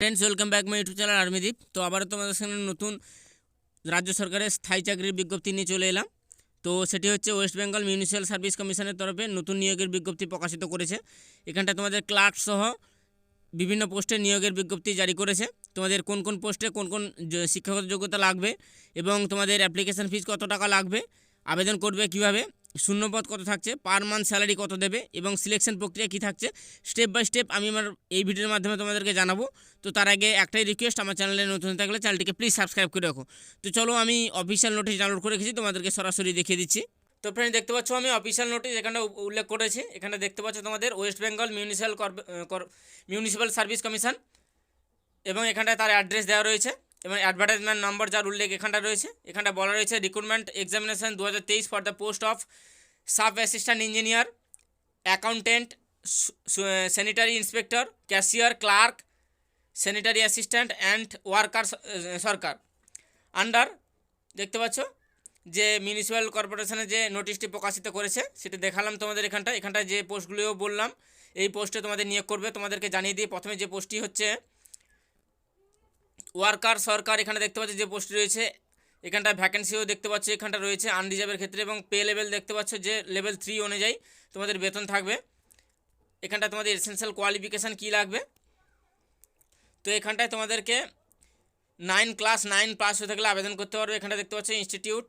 Friends welcome back my YouTube channel আর্মিদীপ তো আবারও তোমাদের সামনে নতুন রাজ্য সরকারের স্থায়ী চাকরির বিজ্ঞপ্তি নিয়ে চলে এলাম। তো সেটি হচ্ছে ওয়েস্ট বেঙ্গল মিউনিসিপ্যাল সার্ভিস কমিশনের তরফে নতুন নিয়োগের বিজ্ঞপ্তি প্রকাশিত করেছে। এখানটা তোমাদের ক্লার্ক সহ বিভিন্ন পোস্টে নিয়োগের বিজ্ঞপ্তি জারি করেছে। তোমাদের কোন কোন পোস্টে কোন কোন শিক্ষাগত যোগ্যতা লাগবে এবং তোমাদের অ্যাপ্লিকেশন ফিস কত টাকা লাগবে। আবেদন করবে কীভাবে? শূন্যপদ কত থাকছে? পার মান্থ স্যালারি কত দেবে? এবং সিলেকশন প্রক্রিয়া কী থাকছে? স্টেপ বাই স্টেপ আমি আমার এই ভিডিওর মাধ্যমে তোমাদেরকে জানাব। তো তার আগে একটাই রিকোয়েস্ট আমার চ্যানেলে নতুন থাকলে চ্যানেলটিকে প্লিজ সাবস্ক্রাইব করে রাখো। তো চলো আমি অফিসিয়াল নোটিশ ডাউনলোড করে রেখেছি, তোমাদেরকে সরাসরি দেখিয়ে দিচ্ছি। তো ফ্রেন্ড দেখতে পাচ্ছ আমি অফিসিয়াল নোটিশ এখানে উল্লেখ করেছি। এখানে দেখতে পাচ্ছ তোমাদের West Bengal municipal municipal service commission এবং এখানটায় তার অ্যাড্রেস দেওয়া রয়েছে। এবং অ্যাডভার্টাইজমেন্ট নম্বর যার উল্লেখ এখানটা রয়েছে, এখানটা বলা রয়েছে রিক্রুটমেন্ট এক্সামিনেশন দু হাজার তেইশ for the post of sub assistant engineer accountant sanitary inspector cashier clerk sanitary assistant and worker Sarkar. Under দেখতে পাচ্ছ যে মিউনিসিপ্যাল কর্পোরেশনের যে নোটিশটি প্রকাশিত করেছে, সেটা দেখালাম তোমাদের এখানটা এখানটায় যে পোস্টগুলিও বললাম, এই পোস্টে তোমাদের নিয়োগ করবে। তোমাদেরকে জানিয়ে দিয়ে প্রথমে যে পোস্টটি হচ্ছে ওয়ার্কার, সরকার, এখানে দেখতে পাচ্ছ যে পোস্ট রয়েছে। এখানটা ভ্যাকেন্সিও দেখতে পাচ্ছ, এখানটা রয়েছে আনরিজার্ভের ক্ষেত্রে এবং পে লেভেল দেখতে পাচ্ছ যে লেভেল থ্রি অনুযায়ী তোমাদের বেতন থাকবে। এখানটা তোমাদের এসেন্সিয়াল কোয়ালিফিকেশান কী লাগবে? তো এখানটায় তোমাদেরকে নাইন ক্লাস নাইন পাস হয়ে থাকলে আবেদন করতে পারবে। এখানটা দেখতে পাচ্ছ institute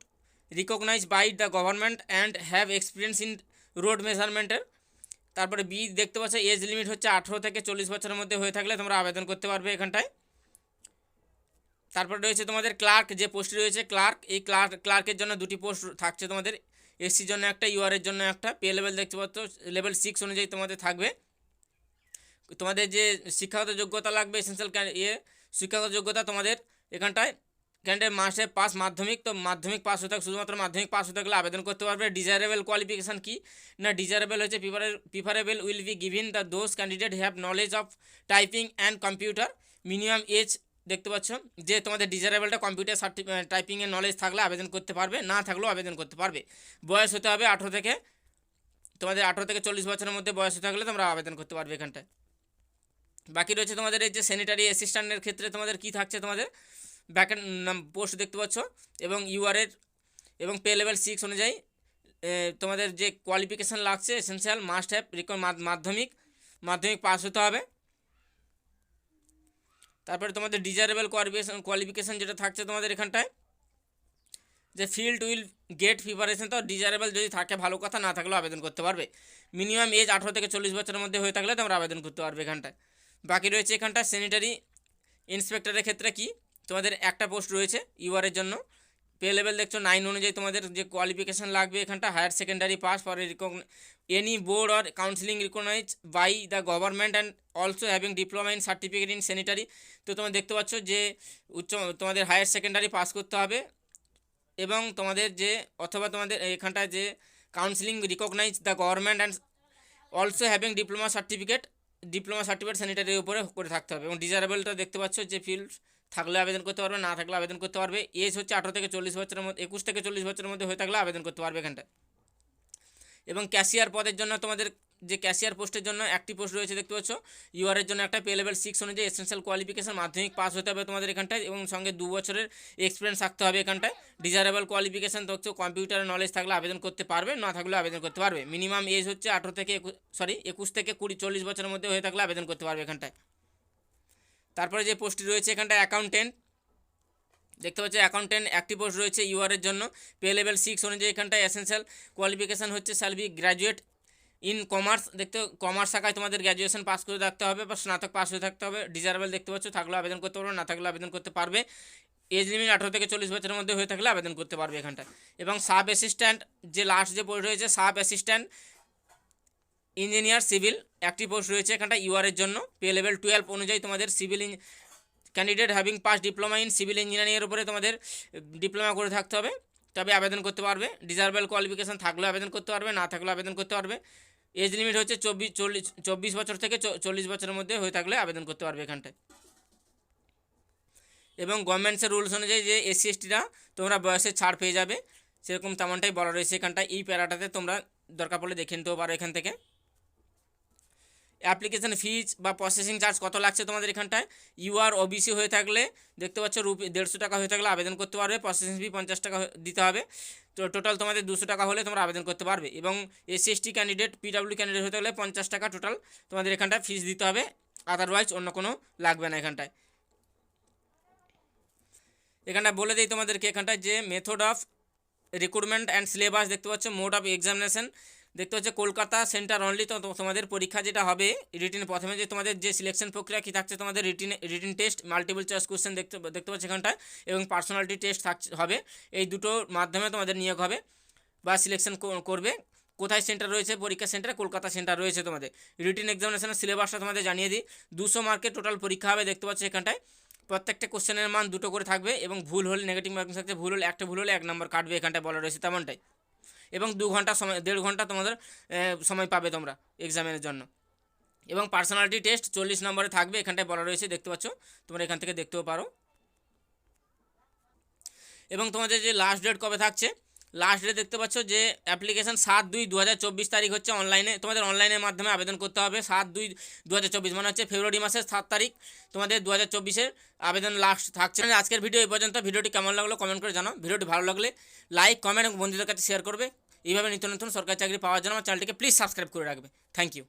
recognise by the government and have experience in road মেজারমেন্টের তারপরে বি দেখতে পাচ্ছ এজ লিমিট হচ্ছে আঠেরো থেকে চল্লিশ বছরের মধ্যে হয়ে থাকলে তোমরা আবেদন করতে পারবে এখানটায়। তারপর রয়েছে তোমাদের ক্লার্ক, যে পোস্ট রয়েছে ক্লার্ক, এই ক্লার্ক ক্লার্কের জন্য দুটি পোস্ট থাকছে তোমাদের। এসসির জন্য একটা ইউআরের জন্য একটা, পে লেভেল দেখতে পাচ্ছ, লেভেল সিক্স অনুযায়ী তোমাদের থাকবে। তোমাদের যে শিক্ষাগত যোগ্যতা লাগবে এসেন্সিয়াল ইয়ে শিক্ষাগত যোগ্যতা তোমাদের এখানটায় ক্যান্ডিডেট মাসে পাস মাধ্যমিক, তো মাধ্যমিক পাস হতে শুধুমাত্র মাধ্যমিক পাস হতে থাকলে আবেদন করতে পারবে। ডিজায়ারেবল কোয়ালিফিকেশান কি? না ডিজায়ারেবল হচ্ছে preferable will be given the those candidate have knowledge of typing and computer minimum age দেখতে পাচ্ছ? যে তোমাদের ডিজারেবলটা কম্পিউটার সার্টি টাইপিংয়ের নলেজ থাকলে আবেদন করতে পারবে, না থাকলেও আবেদন করতে পারবে। বয়স হতে হবে আঠেরো থেকে, তোমাদের আঠেরো থেকে চল্লিশ বছরের মধ্যে বয়স থাকলে তোমরা আবেদন করতে পারবে এখানটায়। বাকি রয়েছে তোমাদের এই যে স্যানিটারি অ্যাসিস্ট্যান্টের ক্ষেত্রে তোমাদের কি থাকছে তোমাদের? ব্যাকেন পোস্ট দেখতে পাচ্ছ, এবং ইউআরের এবং পে লেভেল সিক্স অনুযায়ী তোমাদের যে কোয়ালিফিকেশান লাগছে এসেন্সিয়াল মাস্ট হ্যাভ রিকন মাধ্যমিক মাধ্যমিক পাস হতে হবে। তারপরে তোমাদের ডিজারেবল কোয়ালিফিকেশন কোয়ালিফিকেশান যেটা থাকছে তোমাদের এখানটায়, যে ফিল্ড উইল গেট প্রিপারেশন তো ডিজারেবল যদি থাকে, ভালো কথা, না থাকলেও আবেদন করতে পারবে। মিনিমাম এজ আঠেরো থেকে চল্লিশ বছরের মধ্যে হয়ে থাকলে তোমরা আবেদন করতে পারবে এখানটায়। বাকি রয়েছে এখানটায় স্যানিটারি ইন্সপেক্টরের ক্ষেত্রে কি? তোমাদের একটা পোস্ট রয়েছে ইউআরের জন্য। পে লেভেল দেখছ নাইন অনুযায়ী তোমাদের যে কোয়ালিফিকেশান লাগবে এখানটা higher secondary pass for any board or counselling recognise by the government and also having diploma in certificate in sanitary তো তোমরা দেখতে পাচ্ছ যে উচ্চ, তোমাদের হায়ার সেকেন্ডারি পাস করতে হবে এবং তোমাদের যে, অথবা তোমাদের এখানটায় যে counselling recognise the government and also having diploma certificate diploma certificate স্যানিটারির উপরে করে থাকতে হবে এবং ডিজারেবলটা দেখতে পাচ্ছ যে ফিল্ড থাকলে আবেদন করতে পারবে, না থাকলে আবেদন করতে পারবে। এজ হচ্ছে আঠেরো থেকে চল্লিশ বছরের মধ্যে, একুশ থেকে চল্লিশ বছরের মধ্যে হয়ে থাকলে আবেদন করতে পারবে এখানটায়। এবং ক্যাশিয়ার পদের জন্য তোমাদের, যে ক্যাশিয়ার পোস্টের জন্য একটি পোস্ট রয়েছে, দেখতে পাচ্ছ? ইউআরের জন্য একটা পে লেভেল সিক্স অনুযায়ী এসেন্সিয়াল কোয়ালিফিকেশন মাধ্যমিক পাস হতে হবে তোমাদের এখানটায় এবং সঙ্গে দু বছরের এক্সপিরিয়েন্স থাকতে হবে এখানটায়। ডিজারেবল কোয়ালিফিকেশন দেখছ কম্পিউটারের নলেজ থাকলে আবেদন করতে পারবে, না থাকলে আবেদন করতে পারবে। মিনিমাম এজ হচ্ছে আঠেরো থেকে সরি একুশ থেকে কুড়ি, চল্লিশ বছরের মধ্যে হয়ে থাকলে আবেদন করতে পারবে এখানটায়। তারপরে যে পোস্টটি রয়েছে এখানটায় অ্যাকাউন্টেন্ট দেখতে পাচ্ছি অ্যাকাউন্টেন্ট একটি পোস্ট রয়েছে ইউআরের জন্য। পে লেভেল সিক্স অনুযায়ী এখানটায় এসেন্সিয়াল কোয়ালিফিকেশান হচ্ছে shall be graduate in commerce দেখতে কমার্স শাখায় তোমাদের গ্র্যাজুয়েশন পাস করে থাকতে হবে বা স্নাতক পাস হয়ে থাকতে হবে। ডিজারেবল দেখতে পাচ্ছ, থাকলেও আবেদন করতে পারবে, না থাকলেও আবেদন করতে পারবে। এজ লিমিট আঠেরো থেকে চল্লিশ বছরের মধ্যে হয়ে থাকলে আবেদন করতে পারবে এখানটায়। এবং সাব অ্যাসিস্ট্যান্ট যে লাস্ট যে পোস্ট রয়েছে সাব অ্যাসিস্ট্যান্ট ইঞ্জিনিয়ার সিভিল একটি পোস্ট রয়েছে এখানটা ইউআরের জন্য। পে লেভেল টুয়েলভ অনুযায়ী তোমাদের civil candidate having pass diploma in civil ইঞ্জিনিয়ারিংয়ের উপরে তোমাদের ডিপ্লোমা করে থাকতে হবে। তবে আবেদন করতে পারবে। ডিজার্বেল কোয়ালিফিকেশান থাকলেও আবেদন করতে পারবে, না থাকলেও আবেদন করতে পারবে। এজ লিমিট হচ্ছে চব্বিশ, চল্লিশ, চব্বিশ বছর থেকে চল্লিশ বছরের মধ্যে হয়ে থাকলে আবেদন করতে পারবে এখানটায়। এবং গভর্নমেন্টসের রুলস অনুযায়ী যে এসসি এসটিরা তোমরা বয়সে ছাড় পেয়ে যাবে, সেরকম তেমনটাই বলা রয়েছে এখানটায়। এই প্যারাটাতে তোমরা দরকার পড়লে দেখে নিতেও পারো এখান থেকে। অ্যাপ্লিকেশন ফিজ বা প্রসেসিং চার্জ কত লাগছে তোমাদের এখানটায়? ইউআর ওবিসি হয়ে থাকলে, দেখতে পাচ্ছ রুপি দেড়শো টাকা হয়ে থাকলে আবেদন করতে পারবে প্রসেসিং ফি পঞ্চাশ টাকা দিতে হবে। তো টোটাল তোমাদের দুশো টাকা হলে তোমরা আবেদন করতে পারবে এবং এসসি ক্যান্ডিডেট পিডাব্লিউ ক্যান্ডিডেট হতে হলে পঞ্চাশ টাকা টোটাল তোমাদের এখানটায় ফিজ দিতে হবে। আদারওয়াইজ অন্য কোনো লাগবে না এখানটায়। এখানটায় বলে দিই তোমাদেরকে, এখানটায় যে method of recruitment and syllabus দেখতে পাচ্ছ মোড অফ এক্সামিনেশন দেখতে পাচ্ছ কলকাতা সেন্টার অনলি তো তো- তোমাদের পরীক্ষা যেটা হবে রিটিন প্রথমে যে তোমাদের যে সিলেকশন প্রক্রিয়া কী থাকছে, তোমাদের written written test multiple choice question দেখতে দেখতে পাচ্ছ এখানটায়, এবং পার্সোনালিটি টেস্ট থাকছে, হবে। এই দুটোর মাধ্যমে তোমাদের নিয়োগ হবে, বা সিলেকশন করবে। কোথায় সেন্টার রয়েছে? পরীক্ষা সেন্টার কলকাতা সেন্টার রয়েছে তোমাদের। রিটিন এক্সামিনেশনের সিলেবাসটা তোমাদের জানিয়ে দিই। দুশো মার্কের টোটাল পরীক্ষা হবে, দেখতে পাচ্ছ এখানটায়। প্রত্যেকটা কোশ্চেনের মান দুটো করে থাকবে, এবং ভুল হলে নেগেটিভ মার্কিং থাকছে, ভুল হলে, একটা ভুল হলে এক নম্বর কাটবে এখানটায় বলা রয়েছে তেমনটাই। এবং দু ঘণ্টা সময়, দেড় ঘণ্টা তোমাদের সময় পাবে তোমরা এক্সামের জন্য। এবং পার্সোনালিটি টেস্ট চল্লিশ নম্বরে থাকবে, এখানটায় বলা রয়েছে, দেখতে পাচ্ছ? তোমরা এখান থেকে দেখতেও পারো। এবং তোমাদের যে লাস্ট ডেট কবে থাকছে? লাস্ট ডেট দেখতে পাচ্ছ যে অ্যাপ্লিকেশন সাত দুই দু তারিখ হচ্ছে অনলাইনে তোমাদের অনলাইনের মাধ্যমে আবেদন করতে হবে। সাত দুই দু মানে হচ্ছে ফেব্রুয়ারি মাসের সাত তারিখ, তোমাদের দু হাজার আবেদন লাস্ট থাকছে। আজকের ভিডিও এই পর্যন্ত। ভিডিওটি কেমন লাগল কমেন্ট করে জানাও। ভিডিওটি ভালো লাগলে লাইক কমেন্ট এবং বন্ধুদের কাছে শেয়ার করবে। এইভাবে নিত্য নতুন সরকারি চাকরি পাওয়ার জন্য আমার চ্যানেলটিকে প্লিজ সাবস্ক্রাইব করে রাখবে। Thank you